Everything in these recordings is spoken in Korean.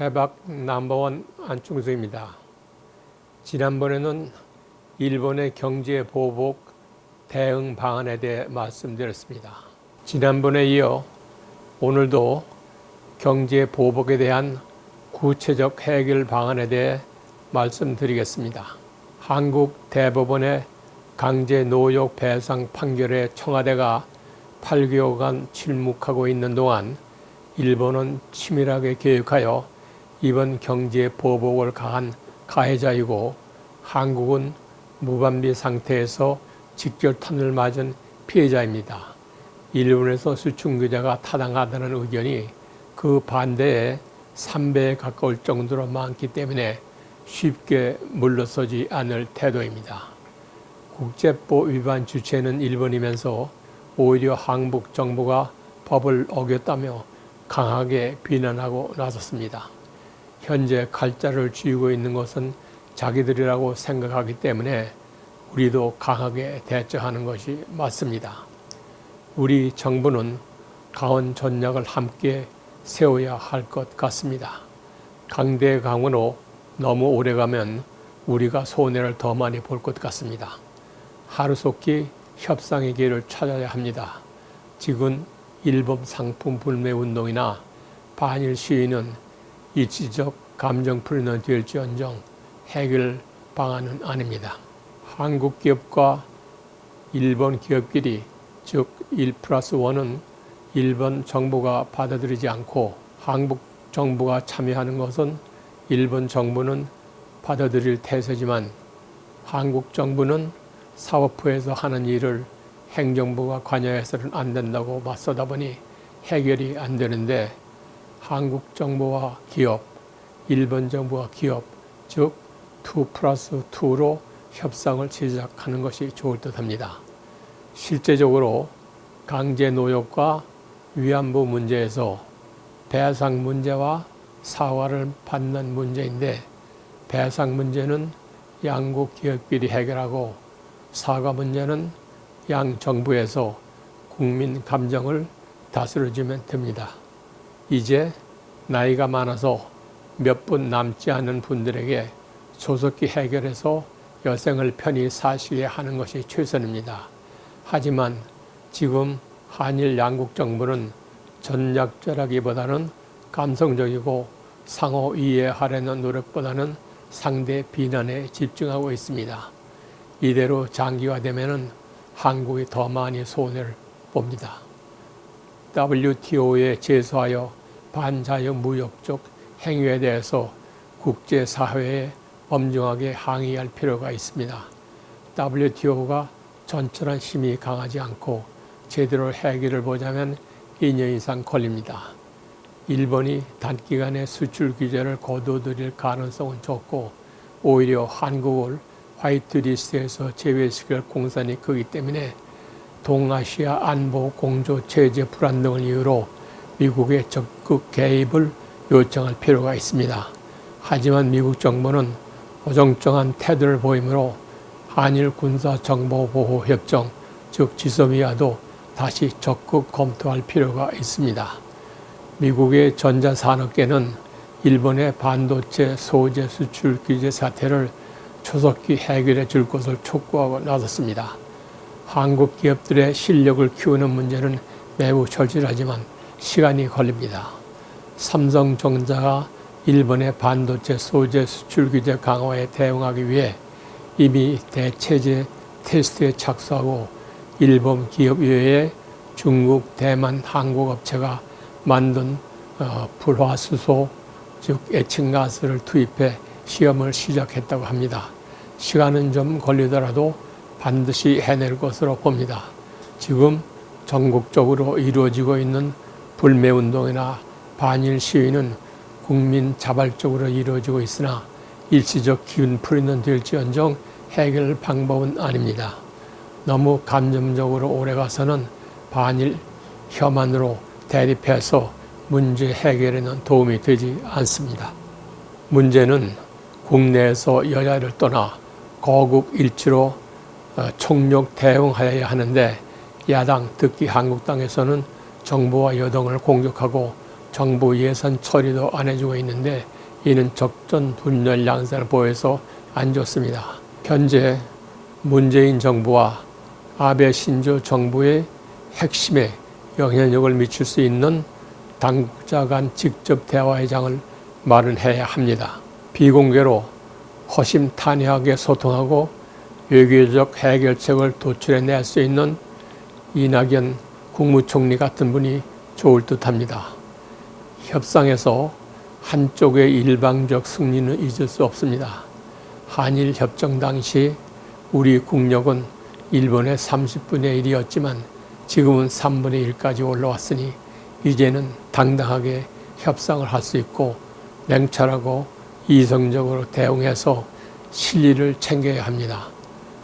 해박 넘버원 안충수입니다. 지난번에는 일본의 경제 보복 대응 방안에 대해 말씀드렸습니다. 지난번에 이어 오늘도 경제 보복에 대한 구체적 해결 방안에 대해 말씀드리겠습니다. 한국 대법원의 강제 노역 배상 판결에 청와대가 8개월간 침묵하고 있는 동안 일본은 치밀하게 계획하여 이번 경제 보복을 가한 가해자이고 한국은 무반비 상태에서 직결탄을 맞은 피해자입니다. 일본에서 수출 규제가 타당하다는 의견이 그 반대에 3배에 가까울 정도로 많기 때문에 쉽게 물러서지 않을 태도입니다. 국제법 위반 주체는 일본이면서 오히려 한국 정부가 법을 어겼다며 강하게 비난하고 나섰습니다. 현재 칼자를 쥐고 있는 것은 자기들이라고 생각하기 때문에 우리도 강하게 대처하는 것이 맞습니다. 우리 정부는 강원 전략을 함께 세워야 할 것 같습니다. 강대 강으로 너무 오래가면 우리가 손해를 더 많이 볼 것 같습니다. 하루속히 협상의 길을 찾아야 합니다. 지금 일본 상품 불매 운동이나 반일 시위는 일시적 감정 풀이는 될지언정 해결 방안은 아닙니다. 한국 기업과 일본 기업끼리 즉 1 플러스 1은 일본 정부가 받아들이지 않고 한국 정부가 참여하는 것은 일본 정부는 받아들일 태세지만 한국 정부는 사업부에서 하는 일을 행정부가 관여해서는 안 된다고 맞서다 보니 해결이 안 되는데 한국 정부와 기업, 일본 정부와 기업, 즉, 2 플러스 2로 협상을 시작하는 것이 좋을 듯 합니다. 실제적으로 강제 노역과 위안부 문제에서 배상 문제와 사과를 받는 문제인데 배상 문제는 양국 기업끼리 해결하고 사과 문제는 양 정부에서 국민 감정을 다스려주면 됩니다. 이제 나이가 많아서 몇 분 남지 않은 분들에게 조속히 해결해서 여생을 편히 사시게 하는 것이 최선입니다. 하지만 지금 한일 양국 정부는 전략적이보다는 감성적이고 상호 이해하려는 노력보다는 상대 비난에 집중하고 있습니다. 이대로 장기화되면 한국이 더 많이 손해를 봅니다. WTO에 제소하여 반자유 무역적 행위에 대해서 국제사회에 엄중하게 항의할 필요가 있습니다. WTO가 전철한 힘이 강하지 않고 제대로 해결을 보자면 2년 이상 걸립니다. 일본이 단기간에 수출 규제를 거둬들일 가능성은 적고 오히려 한국을 화이트 리스트에서 제외시킬 공산이 크기 때문에 동아시아 안보 공조 체제 불안 등을 이유로 미국의 적극 개입을 요청할 필요가 있습니다. 하지만 미국 정부는 어정쩡한 태도를 보이므로 한일 군사 정보 보호 협정 즉 지소미아도 다시 적극 검토할 필요가 있습니다. 미국의 전자산업계는 일본의 반도체 소재 수출 규제 사태를 초속히 해결해 줄 것을 촉구하고 나섰습니다. 한국 기업들의 실력을 키우는 문제는 매우 절실하지만 시간이 걸립니다. 삼성전자가 일본의 반도체 소재 수출 규제 강화에 대응하기 위해 이미 대체제 테스트에 착수하고 일본 기업 외에 중국, 대만, 한국 업체가 만든 어, 불화수소 즉 에칭가스를 투입해 시험을 시작했다고 합니다. 시간은 좀 걸리더라도 반드시 해낼 것으로 봅니다. 지금 전국적으로 이루어지고 있는 불매운동이나 반일 시위는 국민 자발적으로 이루어지고 있으나 일시적 기운 풀이는 될지언정 해결 방법은 아닙니다. 너무 감정적으로 오래가서는 반일 혐한으로 대립해서 문제 해결에는 도움이 되지 않습니다. 문제는 국내에서 여야를 떠나 거국 일치로 어, 총력 대응하여야 하는데 야당 특히 한국당에서는 정부와 여당을 공격하고 정부 예산 처리도 안 해주고 있는데 이는 적전 분열 양상을 보여서 안 좋습니다. 현재 문재인 정부와 아베 신조 정부의 핵심에 영향력을 미칠 수 있는 당국자 간 직접 대화의 장을 마련 해야 합니다. 비공개로 허심탄회하게 소통하고 외교적 해결책을 도출해낼 수 있는 이낙연 국무총리 같은 분이 좋을 듯 합니다. 협상에서 한쪽의 일방적 승리는 잊을 수 없습니다. 한일 협정 당시 우리 국력은 일본의 30분의 1이었지만 지금은 3분의 1까지 올라왔으니 이제는 당당하게 협상을 할 수 있고 냉철하고 이성적으로 대응해서 실리를 챙겨야 합니다.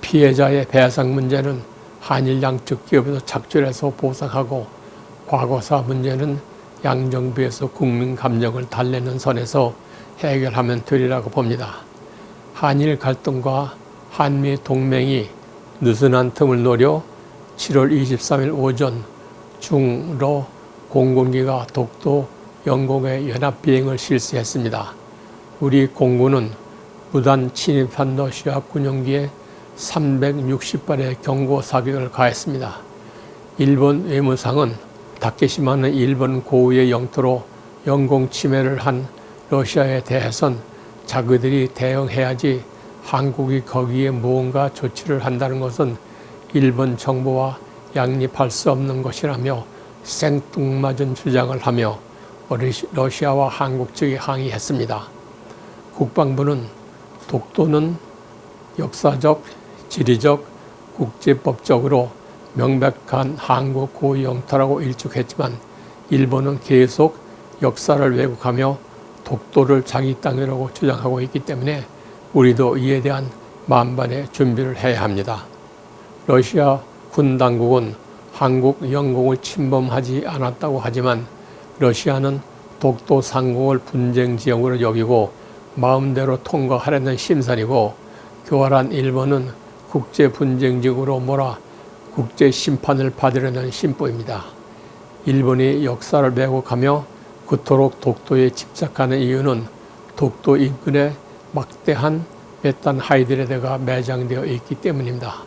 피해자의 배상 문제는 한일 양측 기업에서 작출해서 보상하고 과거사 문제는 양정부에서 국민 감정을 달래는 선에서 해결하면 되리라고 봅니다. 한일 갈등과 한미 동맹이 느슨한 틈을 노려 7월 23일 오전 중로 공군기가 독도 영공의 연합 비행을 실시했습니다. 우리 공군은 무단 침입한 러시아 군용기에 360발의 경고 사격을 가했습니다. 일본 외무상은 다케시마는 일본 고유의 영토로 영공 침해를 한 러시아에 대해선 자그들이 대응해야지 한국이 거기에 무언가 조치를 한다는 것은 일본 정부와 양립할 수 없는 것이라며 생뚱맞은 주장을 하며 러시아와 한국 측이 항의했습니다. 국방부는 독도는 역사적, 지리적, 국제법적으로 명백한 한국 고유 영토라고 일축했지만 일본은 계속 역사를 왜곡하며 독도를 자기 땅이라고 주장하고 있기 때문에 우리도 이에 대한 만반의 준비를 해야 합니다. 러시아 군 당국은 한국 영공을 침범하지 않았다고 하지만 러시아는 독도 상공을 분쟁 지역으로 여기고 마음대로 통과하려는 심산이고 교활한 일본은 국제 분쟁지구로 몰아 국제 심판을 받으려는 심보입니다. 일본이 역사를 왜곡하며 그토록 독도에 집착하는 이유는 독도 인근에 막대한 메탄 하이드레드가 매장되어 있기 때문입니다.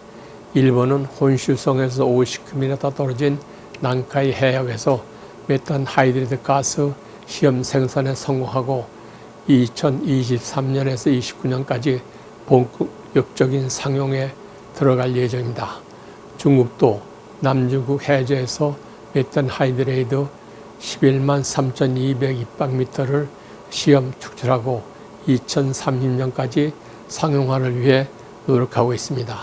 일본은 혼슈성에서 50km 떨어진 난카이 해역에서 메탄 하이드레드 가스 시험 생산에 성공하고 2023년에서 29년까지 본격 적인 상용에 들어갈 예정입니다. 중국도 남중국 해저에서 메탄 하이드레이드 11만 3,200 입방미터를 시험 축출하고 2030년까지 상용화를 위해 노력하고 있습니다.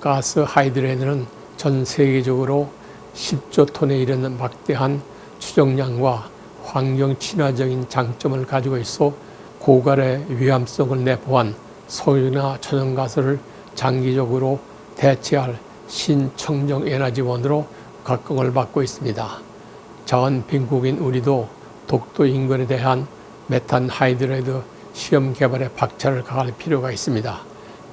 가스 하이드레이드는 전 세계적으로 10조 톤에 이르는 막대한 추정량과 환경 친화적인 장점을 가지고 있어 고갈의 위험성을 내포한 석유나 천연가스를 장기적으로 대체할 신청정 에너지원으로 각광을 받고 있습니다. 자원 빈국인 우리도 독도 인근에 대한 메탄 하이드레이드 시험 개발에 박차를 가할 필요가 있습니다.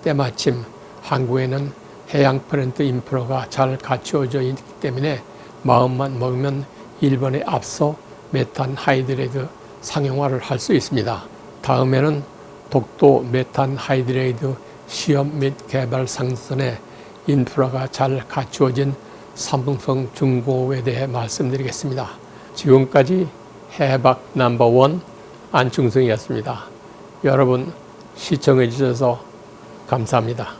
때마침 한국에는 해양 프렌트 인프라가 잘 갖추어져 있기 때문에 마음만 먹으면 일본에 앞서 메탄 하이드레이드 상용화를 할 수 있습니다. 다음에는 독도 메탄 하이드레이드 시험 및 개발 상선에 인프라가 잘 갖추어진 삼성성 중공업에 대해 말씀드리겠습니다. 지금까지 해박 넘버원 안충성이었습니다. 여러분 시청해 주셔서 감사합니다.